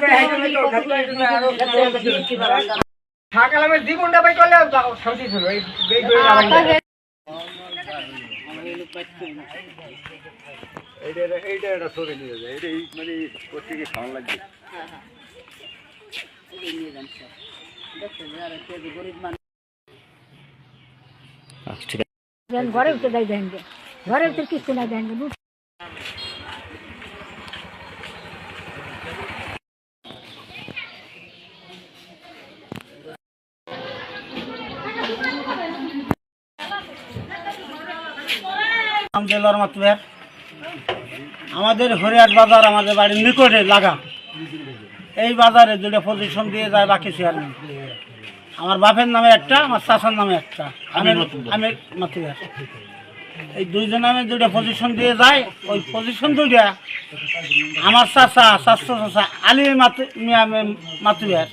রে বাংসা সকালে জীবনটা পাই করলে শান্তি ছিল এই এই দই লাগাই এইটা এইটা এটা সরে নিয়ে যায় এটা এই মানে প্রত্যেকে খাওয়া লাগবে ঘরে উঠে দেয় দেন ঘরে উঠে কিছু না দেন মাতুয়ার আমাদের হরিয়াট বাজার আমাদের বাড়ির নিকটে লাগা। এই বাজারে দুটো পজিশন দিয়ে যায় বাকি শেয়ার নেই। আমার বাপের নামে একটা আমার চাষার নামে একটা। আমি আমি মাতুয়ার এই দুইজন আমি দুইটা পজিশন দিয়ে যায়। ওই পজিশন দুইটা আমার চাষা চাষা আলী মাতু মিয়া মাতুয়ার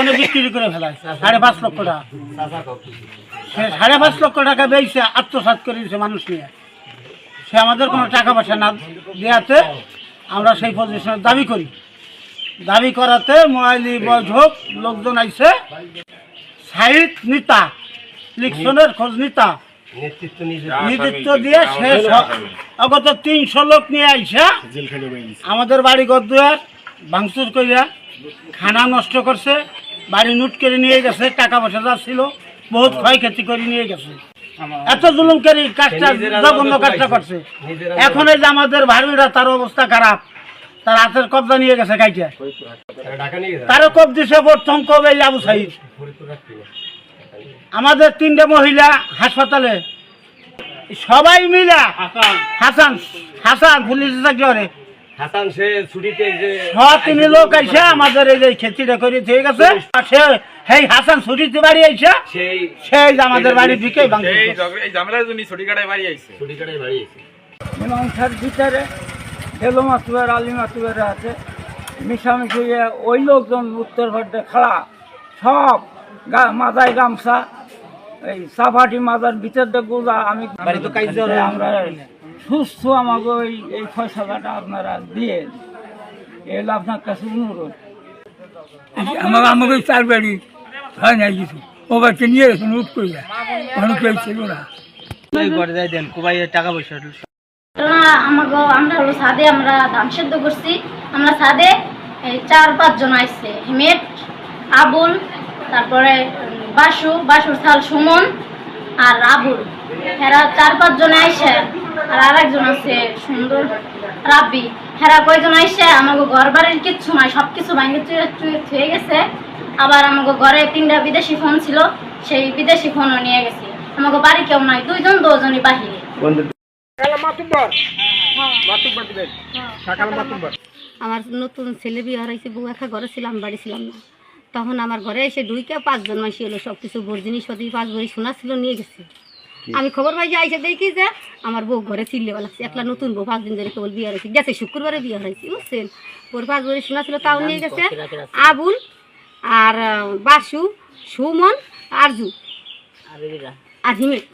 উনি বিক্রি করে ফেলায় সাড়ে পাঁচ লক্ষ টাকা। সে সাড়ে পাঁচ লক্ষ টাকা বেয়েছে আত্মসাৎ করে দিয়েছে মানুষ নিয়ে। সে আমাদের কোনো টাকা পয়সা না দেওয়াতে আমরা সেই পজিশনের দাবি করি। দাবি করাতে মোয়াইলি বৈঠক লোকজন আইছে। সাহিদ নিতা লিখছনের খোঁজ নিতা। নেতৃত্ব দিয়ে শেষ অগত তিনশো লোক নিয়ে আইসা আমাদের বাড়ি গদুয়ার ভাঙচুর কইরা খানা নষ্ট করছে বাড়ি নুট করে নিয়ে গেছে টাকা পয়সা যা ছিল বহুত ক্ষয়ক্ষতি করে নিয়ে গেছে। এত জুলুমকারী কাজটা জঘন্য কাজটা করছে। এখন এই যে আমাদের ভাড়িরা তার অবস্থা খারাপ। তার হাতের কবজা নিয়ে গেছে কাইটা। তারও কব দিছে প্রথম কবে এই আবু সাহিদ আমাদের তিনটে মহিলা হাসপাতালে। সবাই মিলা হাসান হাসান পুলিশ চাকরি করে। হাসান সে ছুটিতে যে সব তিনি লোক আইসা আমাদের এই যে খেতিটা করে ঠিক আছে? সে সেই হাসান ছুটিতে বাড়ি আইসা সেই সেই আমাদের বাড়ি ঢুকে এই এই ঝামেলার জন্য ছুটি কাটায় বাড়ি আইছে ছুটি কাটাই বাড়ি মীমাংসার ভিতরে হেলো মাতুয়ার আলী মাতুয়ার আছে। মিশামিশি ওই লোকজন উত্তর ভারতে খাড়া সব গা- মাথায় গামছা এই সাফাটি মাথার ভিতর দিয়ে গোজা আমি আমরা সুস্থ আমাকে ওই এই ফয়সালাটা আপনারা দিয়ে এল আপনার কাছে অনুরোধ। আমার আমাকে চার বাড়ি হয় না কিছু। ও বাচ্চা নিয়ে গেছে উঠ করিয়া অনেক ছিল না ঘটনা আমাকে আমরা হলো সাদে আমরা ধান সেদ্ধ করছি। আমরা সাদে এই চার পাঁচজন আইছে। হিমেট আবুল তারপরে বাসু বাসুর সাল সুমন আর আবুল হেরা চার পাঁচজন আইসে আর আরেকজন আছে সুন্দর রাব্বি। হেরা কয়জন আইসে? আমাকে ঘর বাড়ির কিচ্ছু নাই সব কিছু ভাঙে চুয়ে চুয়ে থুয়ে গেছে। আবার আমাকে ঘরে তিনটা বিদেশি ফোন ছিল সেই বিদেশি ফোনও নিয়ে গেছে। আমাকে বাড়ি কেউ নাই দুইজন দুজনই বাহিরে। সকালে মাতুব্বর। আমার নতুন ছেলে বিয়ে হারাইছে বউ একা ঘরে ছিলাম বাড়ি ছিলাম না। তখন আমার ঘরে এসে দুইকে পাঁচজন মাসি এলো সব কিছু জিনিস পাতি পাঁচ ভরি সোনা ছিল নিয়ে গেছে। আমি খবর পাই যে আইসে দেখি যে আমার বউ ঘরে চিল্লে লাগছে একলা নতুন বউ পাঁচ দিন ধরে কেবল বিয়ে হয়েছে। গেছে শুক্রবারে বিয়ে হয়েছে বুঝছেন? ওর পাঁচ ভরি সোনা ছিল তাও নিয়ে গেছে আবুল আর বাসু সুমন আরজু। আর হিমেট।